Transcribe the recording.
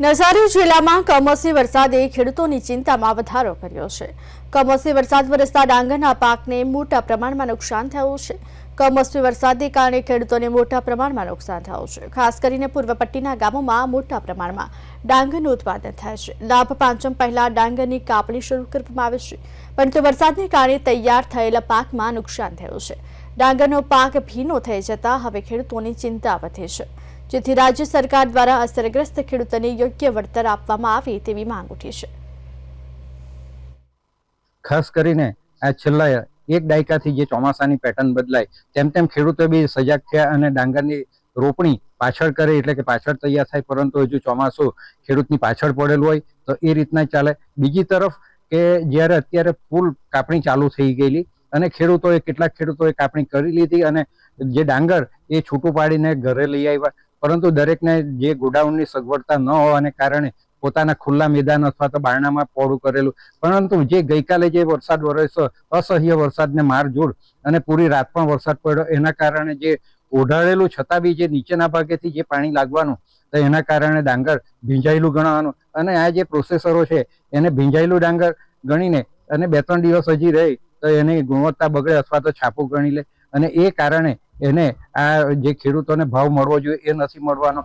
નવસારી જિલ્લામાં કમોસમી વરસાદે ખેડૂતોની ચિંતામાં વધારો કર્યો છે. કમોસમી વરસાદ વરસતા ડાંગરના પાકને મોટા પ્રમાણમાં નુકસાન થયું છે. કમોસમી વરસાદને કારણે ખેડૂતોને મોટા પ્રમાણમાં નુકસાન થયું છે. ખાસ કરીને પૂર્વ પટ્ટીના ગામોમાં મોટા પ્રમાણમાં ડાંગરનું ઉત્પાદન થાય છે. લાભ પાંચમ પહેલા ડાંગરની કાપણી શરૂ કરવામાં આવે છે. પરંતુ વરસાદને કારણે તૈયાર થયેલા પાકમાં નુકસાન થયું છે. ડાંગરનો પાક ભીનો થઈ જતા હવે ખેડૂતોની ચિંતા વધે છે. જેથી રાજ્ય સરકાર દ્વારા અસરગ્રસ્ત ખેડૂતોને યોગ્ય વળતર આપવામાં આવે તેવી માંગ ઉઠી છે. ખાસ કરીને આ છેલ્લા એક દાયકાથી જે ચોમાસાની પેટર્ન બદલાય, તેમ તેમ ખેડૂતો બી સજાગ થયા અને ડાંગરની રોપણી પાછળ કરે એટલે કે પાછળ તૈયાર થાય, પરંતુ હજુ ચોમાસું ખેડૂતની પાછળ પડેલું હોય તો એ રીતના ચાલે. બીજી તરફ કે જ્યારે અત્યારે ફૂલ કાપણી ચાલુ થઈ ગયેલી અને ખેડૂતોએ, કેટલાક ખેડૂતોએ કાપણી કરી લીધી અને જે ડાંગર એ છૂટું પાડીને ઘરે લઈ આવ્યા પરંતુ દરેકને જે ગોડાઉનની સગવડતા ન હોવાને કારણે પોતાના ખુલ્લા મેદાન અથવા તો બારણામાં પોળું કરેલું. પરંતુ જે ગઈકાલે જે વરસાદ વરસ્યો, અસહ્ય વરસાદને મારજોડ અને પૂરી રાત પણ વરસાદ પડ્યો, એના કારણે જે ઓઢાળેલું છતાં બી જે નીચેના ભાગેથી જે પાણી લાગવાનું, તો એના કારણે ડાંગર ભીંજાયેલું ગણવાનું. અને આ જે પ્રોસેસરો છે, એને ભીંજાયેલું ડાંગર ગણીને અને બે ત્રણ દિવસ હજી રહે, તો એની ગુણવત્તા બગડે અથવા તો છાપું ગણી લે. અને એ કારણે એને આ જે ખેડૂતોને ભાવ મળવો જોઈએ એ નથી મળવાનો.